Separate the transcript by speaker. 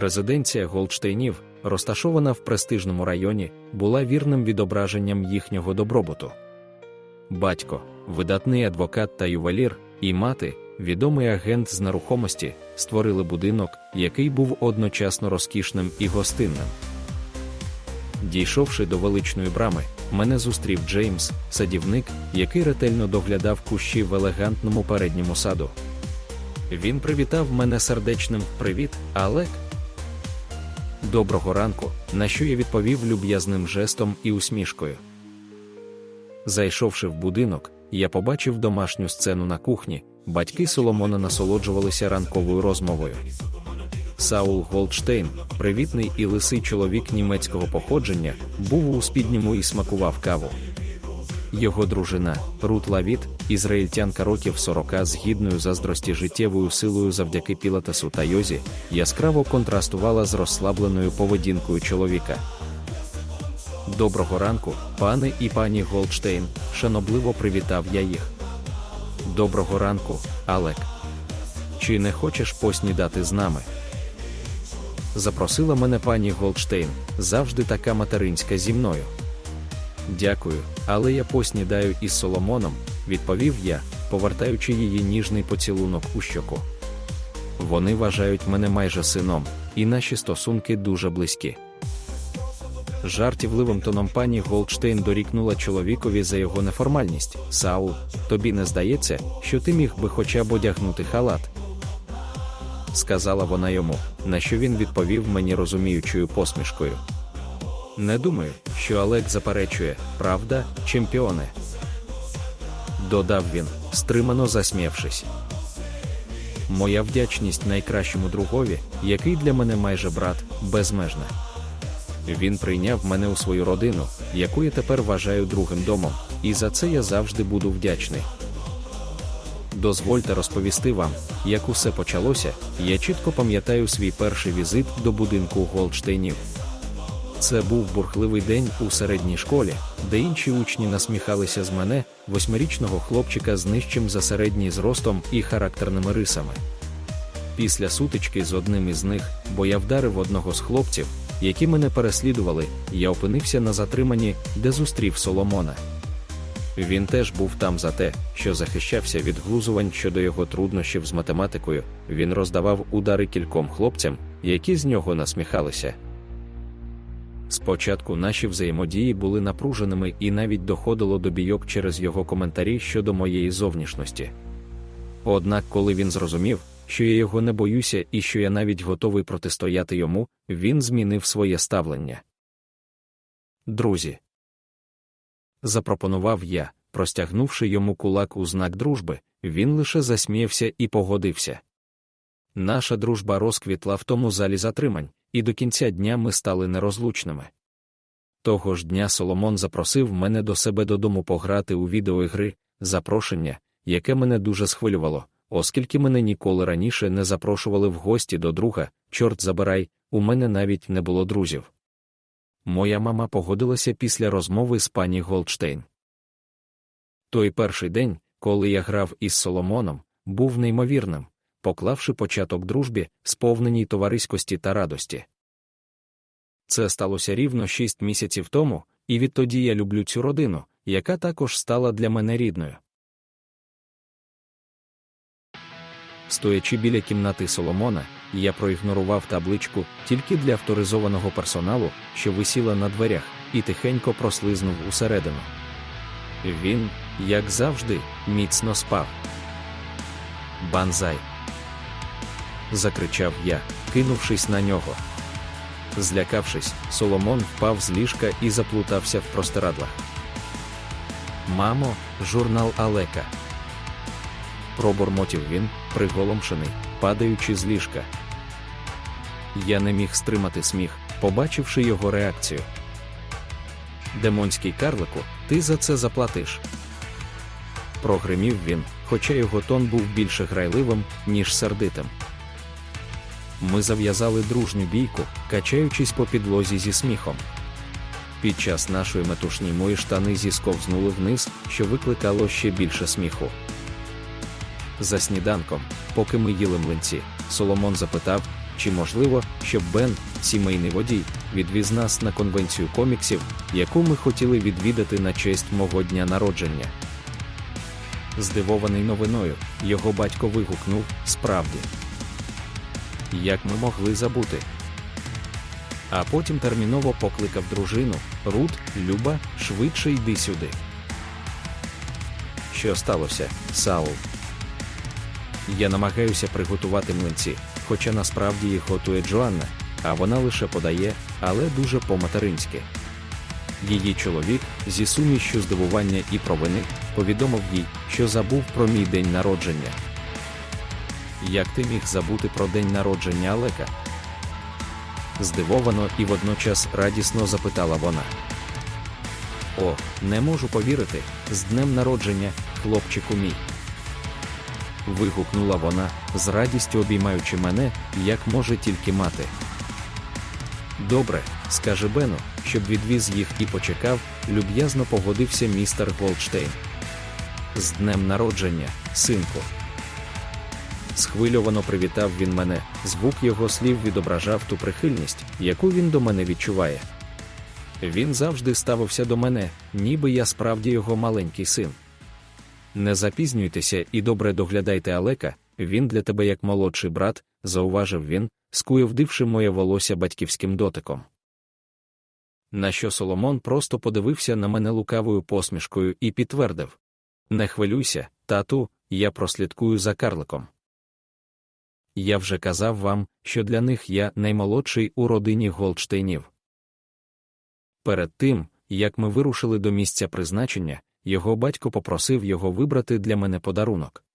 Speaker 1: Резиденція Голдштейнів, розташована в престижному районі, була вірним відображенням їхнього добробуту. Батько, видатний адвокат та ювелір, і мати, відомий агент з нерухомості, створили будинок, який був одночасно розкішним і гостинним. Дійшовши до величної брами, мене зустрів Джеймс, садівник, який ретельно доглядав кущі в елегантному передньому саду. Він привітав мене сердечним Привіт, Алек. Доброго ранку, на що я відповів люб'язним жестом і усмішкою. Зайшовши в будинок, я побачив домашню сцену на кухні, батьки Соломона насолоджувалися ранковою розмовою. Саул Голдштейн, привітний і лисий чоловік німецького походження, був у спідньому і смакував каву. Його дружина, Рут Лавіт, ізраїльтянка років 40 з гідною заздрості життєвою силою завдяки пілатесу та йозі, яскраво контрастувала з розслабленою поведінкою чоловіка. Доброго ранку, пане і пані Голдштейн, шанобливо привітав я їх. Доброго ранку, Алек. Чи не хочеш поснідати з нами? Запросила мене пані Голдштейн, завжди така материнська зі мною. Дякую, але я поснідаю із Соломоном, відповів я, повертаючи її ніжний поцілунок у щоку. Вони вважають мене майже сином, і наші стосунки дуже близькі. Жартівливим тоном пані Голдштейн дорікнула чоловікові за його неформальність. Саул, тобі не здається, що ти міг би хоча б одягнути халат? Сказала вона йому, на що він відповів мені розуміючою посмішкою. Не думаю, що Олег заперечує, правда, чемпіоне. Додав він, стримано засміявшись. Моя вдячність найкращому другові, який для мене майже брат, безмежна. Він прийняв мене у свою родину, яку я тепер вважаю другим домом, і за це я завжди буду вдячний. Дозвольте розповісти вам, як усе почалося, я чітко пам'ятаю свій перший візит до будинку Голдштейнів. Це був бурхливий день у середній школі, де інші учні насміхалися з мене, восьмирічного хлопчика з нижчим за середній зростом і характерними рисами. Після сутички з одним із них, бо я вдарив одного з хлопців, які мене переслідували, я опинився на затриманні, де зустрів Соломона. Він теж був там за те, що захищався від глузувань щодо його труднощів з математикою, він роздавав удари кільком хлопцям, які з нього насміхалися. Спочатку наші взаємодії були напруженими і навіть доходило до бійок через його коментарі щодо моєї зовнішності. Однак, коли він зрозумів, що я його не боюся і що я навіть готовий протистояти йому, він змінив своє ставлення. Друзі, запропонував я, простягнувши йому кулак у знак дружби, він лише засміявся і погодився. Наша дружба розквітла в тому залі затримань, і до кінця дня ми стали нерозлучними. Того ж дня Соломон запросив мене до себе додому пограти у відеоігри, запрошення, яке мене дуже схвилювало, оскільки мене ніколи раніше не запрошували в гості до друга, чорт забирай, у мене навіть не було друзів. Моя мама погодилася після розмови з пані Голдштейн. Той перший день, коли я грав із Соломоном, був неймовірним, поклавши початок дружбі, сповненій товариськості та радості. Це сталося рівно шість місяців тому, і відтоді я люблю цю родину, яка також стала для мене рідною. Стоячи біля кімнати Соломона, я проігнорував табличку тільки для авторизованого персоналу, що висіла на дверях, і тихенько прослизнув усередину. Він, як завжди, міцно спав. Банзай. Закричав я, кинувшись на нього. Злякавшись, Соломон впав з ліжка і заплутався в простирадлах. Мамо, журнал Алека. Пробормотів він, приголомшений, падаючи з ліжка. Я не міг стримати сміх, побачивши його реакцію. Демонський карлику, ти за це заплатиш. Прогримів він, хоча його тон був більше грайливим, ніж сердитим. Ми зав'язали дружню бійку, качаючись по підлозі зі сміхом. Під час нашої метушні мої штани зісковзнули вниз, що викликало ще більше сміху. За сніданком, поки ми їли млинці, Соломон запитав, чи можливо, щоб Бен, сімейний водій, відвіз нас на конвенцію коміксів, яку ми хотіли відвідати на честь мого дня народження. Здивований новиною, його батько вигукнув справді. Як ми могли забути? А потім терміново покликав дружину Рут, Люба, швидше йди сюди. Що сталося, Саул? Я намагаюся приготувати млинці, хоча насправді їх готує Джоанна, а вона лише подає, але дуже по-материнськи. Її чоловік, зі сумішчю здивування і провини, повідомив їй, що забув про мій день народження. Як ти міг забути про день народження Алека? Здивовано і водночас радісно запитала вона. О, не можу повірити, з днем народження, хлопчику мій. Вигукнула вона, з радістю обіймаючи мене, як може тільки мати. Добре, скаже Бену, щоб відвіз їх і почекав, люб'язно погодився містер Голдштейн. З днем народження, синку. Схвильовано привітав він мене, звук його слів відображав ту прихильність, яку він до мене відчуває. Він завжди ставився до мене, ніби я справді його маленький син. Не запізнюйтеся і добре доглядайте Алека, він для тебе як молодший брат, зауважив він, скуєвдивши моє волосся батьківським дотиком. На що Соломон просто подивився на мене лукавою посмішкою і підтвердив: Не хвилюйся, тату, я прослідкую за карликом. Я вже казав вам, що для них я наймолодший у родині Голдштейнів. Перед тим, як ми вирушили до місця призначення, його батько попросив його вибрати для мене подарунок.